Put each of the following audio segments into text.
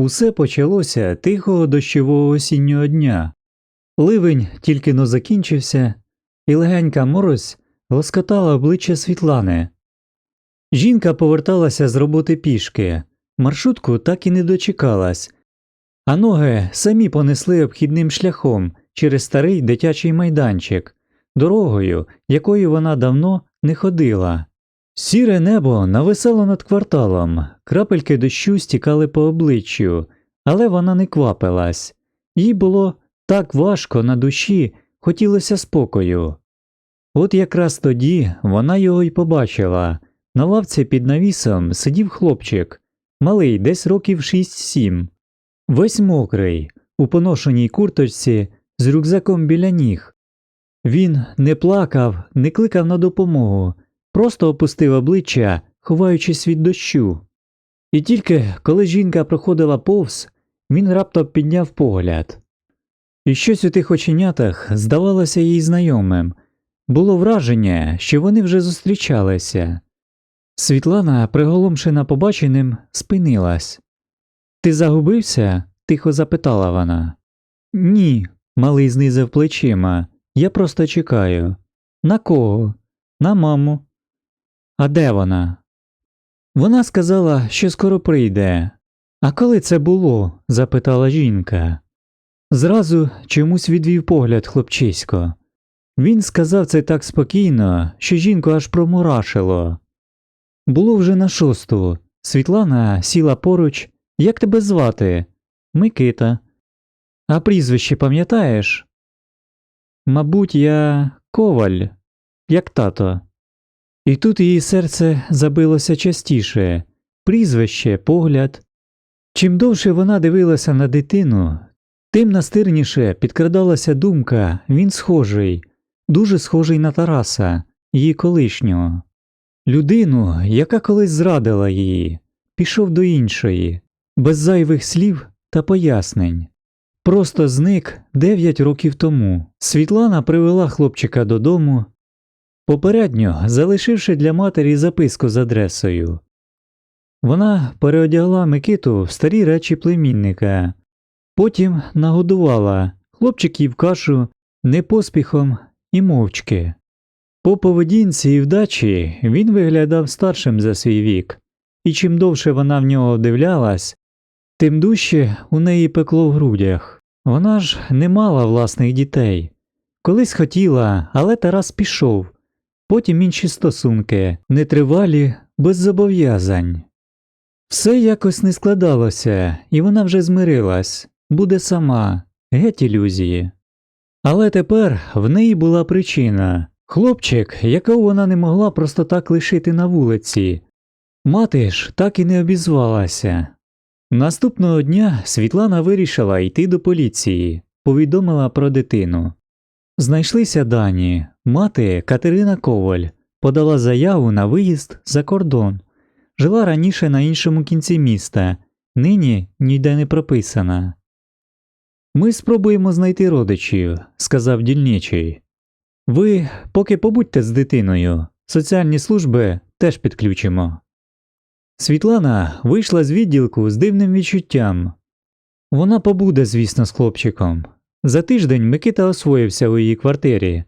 Усе почалося тихого дощового осіннього дня. Ливень тільки но закінчився, і легенька морось лоскотала обличчя Світлани. Жінка поверталася з роботи пішки, маршрутку так і не дочекалась, а ноги самі понесли обхідним шляхом через старий дитячий майданчик, дорогою, якою вона давно не ходила. Сіре небо нависало над кварталом, крапельки дощу стікали по обличчю, але вона не квапилась. Їй було так важко на душі, хотілося спокою. От якраз тоді вона його й побачила. На лавці під навісом сидів хлопчик, малий, десь років 6-7, весь мокрий, у поношеній курточці з рюкзаком біля ніг. Він не плакав, не кликав на допомогу, просто опустив обличчя, ховаючись від дощу. І тільки коли жінка проходила повз, він раптом підняв погляд. І щось у тих оченятах здавалося їй знайомим. Було враження, що вони вже зустрічалися. Світлана, приголомшена побаченим, спинилась. Ти загубився? тихо запитала вона. Ні, малий знизив плечима. Я просто чекаю. На кого? На маму. А де вона? Вона сказала, що скоро прийде. А коли це було? запитала жінка. Зразу чомусь відвів погляд хлопчисько. Він сказав це так спокійно, що жінку аж промурашило. Було вже на шосту. Світлана сіла поруч. Як тебе звати? Микита. А прізвище пам'ятаєш? Мабуть, я коваль, як тато. І тут її серце забилося частіше прізвище, погляд. Чим довше вона дивилася на дитину, тим настирніше підкрадалася думка він схожий, дуже схожий на Тараса, її колишнього. Людину, яка колись зрадила її, пішов до іншої, без зайвих слів та пояснень. Просто зник дев'ять років тому. Світлана привела хлопчика додому, попередньо залишивши для матері записку з адресою. Вона переодягла Микиту в старі речі племінника, потім нагодувала хлопчик їв кашу не поспіхом і мовчки. По поведінці і вдачі він виглядав старшим за свій вік, і чим довше вона в нього вдивлялась, тим дужче у неї пекло в грудях. Вона ж не мала власних дітей. Колись хотіла, але Тарас пішов, потім інші стосунки, нетривалі, без зобов'язань. Все якось не складалося, і вона вже змирилась буде сама, геть ілюзії. Але тепер в неї була причина хлопчик, якого вона не могла просто так лишити на вулиці. Мати ж так і не обізвалася. Наступного дня Світлана вирішила йти до поліції, повідомила про дитину. Знайшлися дані. Мати Катерина Коваль подала заяву на виїзд за кордон. Жила раніше на іншому кінці міста, нині ніде не прописана. Ми спробуємо знайти родичів, сказав дільничий. Ви поки побудьте з дитиною, соціальні служби теж підключимо. Світлана вийшла з відділку з дивним відчуттям. Вона побуде, звісно, з хлопчиком. За тиждень Микита освоївся у її квартирі.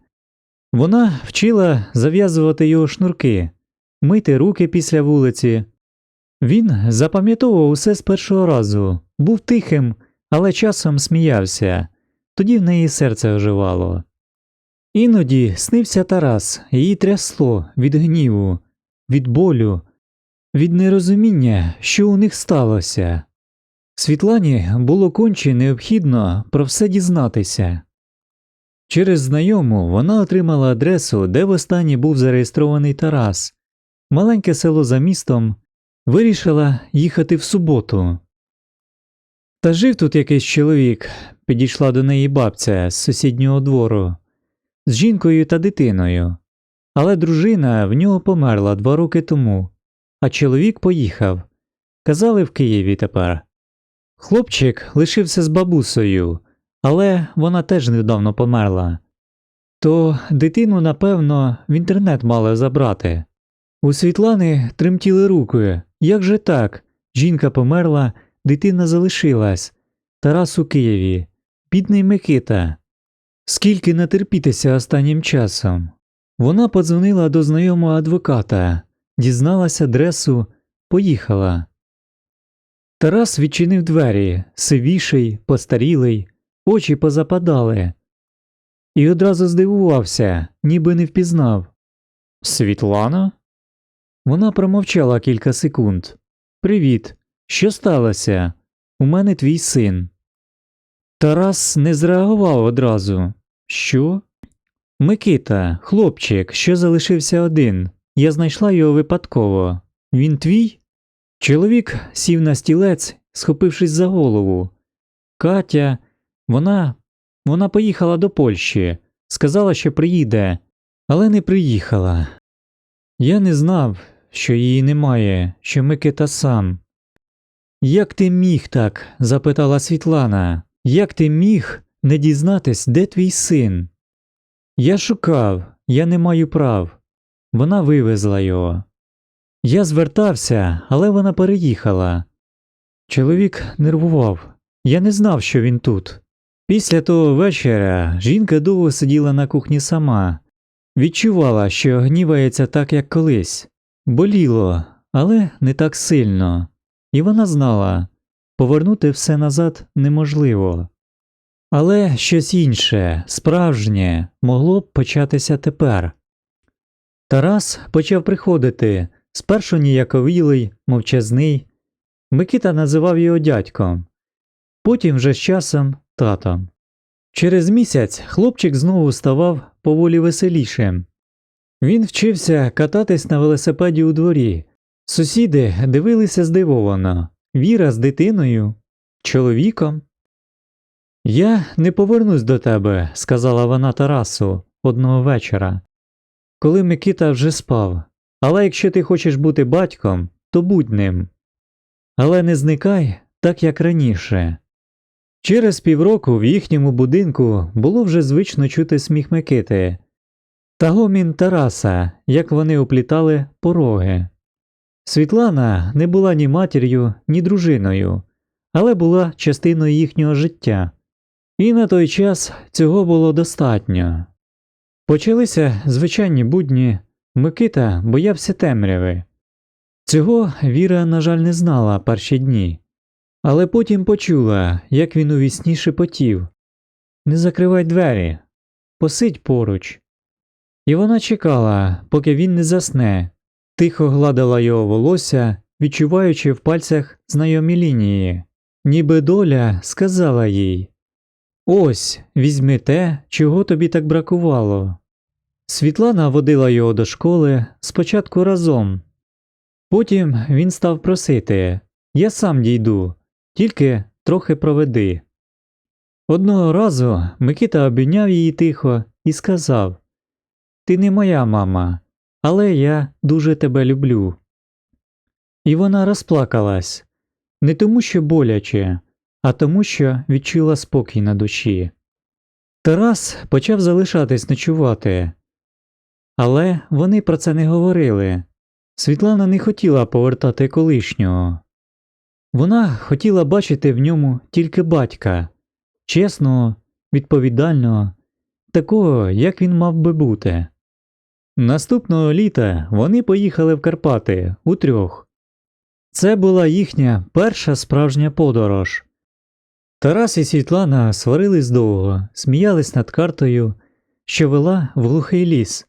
Вона вчила зав'язувати його шнурки, мити руки після вулиці. Він запам'ятовував усе з першого разу, був тихим, але часом сміявся, тоді в неї серце оживало. Іноді снився Тарас, її трясло від гніву, від болю, від нерозуміння, що у них сталося. Світлані було конче необхідно про все дізнатися. Через знайому вона отримала адресу, де востаннє був зареєстрований Тарас, маленьке село за містом, вирішила їхати в суботу. Та жив тут якийсь чоловік, підійшла до неї бабця з сусіднього двору, з жінкою та дитиною, але дружина в нього померла два роки тому, а чоловік поїхав. Казали в Києві тепер. Хлопчик лишився з бабусею, але вона теж недавно померла. То дитину, напевно, в інтернет мали забрати. У Світлани тремтіли руки. Як же так? Жінка померла, дитина залишилась. Тарас у Києві, бідний Микита. Скільки натерпітися останнім часом. Вона подзвонила до знайомого адвоката, дізналась адресу, поїхала. Тарас відчинив двері, сивіший, постарілий, очі позападали. І одразу здивувався, ніби не впізнав. Світлана? Вона промовчала кілька секунд. Привіт. Що сталося? У мене твій син. Тарас не зреагував одразу. Що? Микита, хлопчик, що залишився один. Я знайшла його випадково. Він твій? Чоловік сів на стілець, схопившись за голову. Катя, вона. вона поїхала до Польщі, сказала, що приїде, але не приїхала. Я не знав, що її немає, що Микита сам. Як ти міг так? запитала Світлана. Як ти міг не дізнатись, де твій син? Я шукав, я не маю прав. Вона вивезла його. Я звертався, але вона переїхала. Чоловік нервував. Я не знав, що він тут. Після того вечора жінка довго сиділа на кухні сама, відчувала, що гнівається так, як колись. Боліло, але не так сильно. І вона знала повернути все назад неможливо. Але щось інше, справжнє, могло б початися тепер. Тарас почав приходити, спершу ніяковілий, мовчазний. Микита називав його дядьком, потім вже з часом татом. Через місяць хлопчик знову ставав поволі веселішим. Він вчився кататись на велосипеді у дворі. Сусіди дивилися здивовано Віра з дитиною, чоловіком. Я не повернусь до тебе, сказала вона Тарасу одного вечора, коли Микита вже спав. Але якщо ти хочеш бути батьком, то будь ним. Але не зникай так, як раніше. Через півроку в їхньому будинку було вже звично чути сміх Микити та гомін Тараса, як вони оплітали пороги. Світлана не була ні матір'ю, ні дружиною, але була частиною їхнього життя, і на той час цього було достатньо. Почалися звичайні будні, Микита боявся темряви. Цього Віра, на жаль, не знала перші дні, але потім почула, як він у вісні шепотів Не закривай двері, посидь поруч. І вона чекала, поки він не засне, тихо гладила його волосся, відчуваючи в пальцях знайомі лінії, ніби доля сказала їй Ось, візьми те, чого тобі так бракувало. Світлана водила його до школи спочатку разом. Потім він став просити Я сам дійду, тільки трохи проведи. Одного разу Микита обійняв її тихо і сказав Ти не моя мама, але я дуже тебе люблю. І вона розплакалась не тому, що боляче, а тому, що відчула спокій на душі. Тарас почав залишатись ночувати, але вони про це не говорили. Світлана не хотіла повертати колишнього. Вона хотіла бачити в ньому тільки батька, чесного, відповідального, такого, як він мав би бути. Наступного літа вони поїхали в Карпати утрьох. Це була їхня перша справжня подорож. Тарас і Світлана сварились довго, сміялись над картою, що вела в глухий ліс.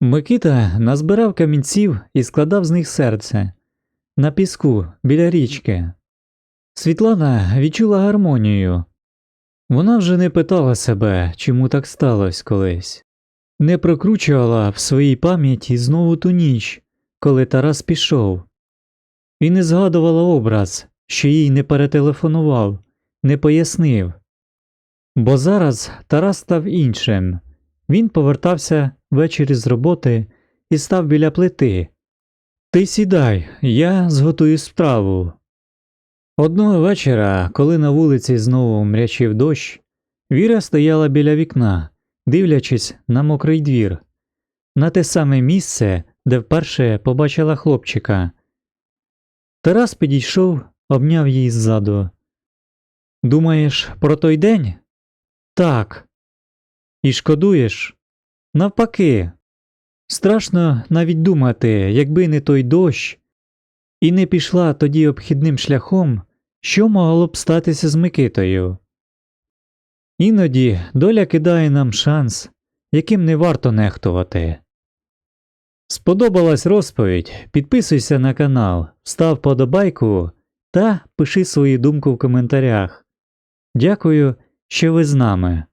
Микита назбирав камінців і складав з них серце на піску біля річки. Світлана відчула гармонію. Вона вже не питала себе, чому так сталося колись, не прокручувала в своїй пам'яті знову ту ніч, коли Тарас пішов, і не згадувала образ, що їй не перетелефонував, не пояснив. Бо зараз Тарас став іншим. Він повертався ввечері з роботи і став біля плити. Ти сідай, я зготую справу. Одного вечора, коли на вулиці знову мрячив дощ, Віра стояла біля вікна, дивлячись на мокрий двір, на те саме місце, де вперше побачила хлопчика. Тарас підійшов обняв її ззаду. Думаєш про той день? Так. І шкодуєш? Навпаки. Страшно навіть думати, якби не той дощ, і не пішла тоді обхідним шляхом, що могло б статися з Микитою. Іноді доля кидає нам шанс, яким не варто нехтувати. Сподобалась розповідь? Підписуйся на канал, став подобайку та пиши свою думку в коментарях. Дякую, що ви з нами.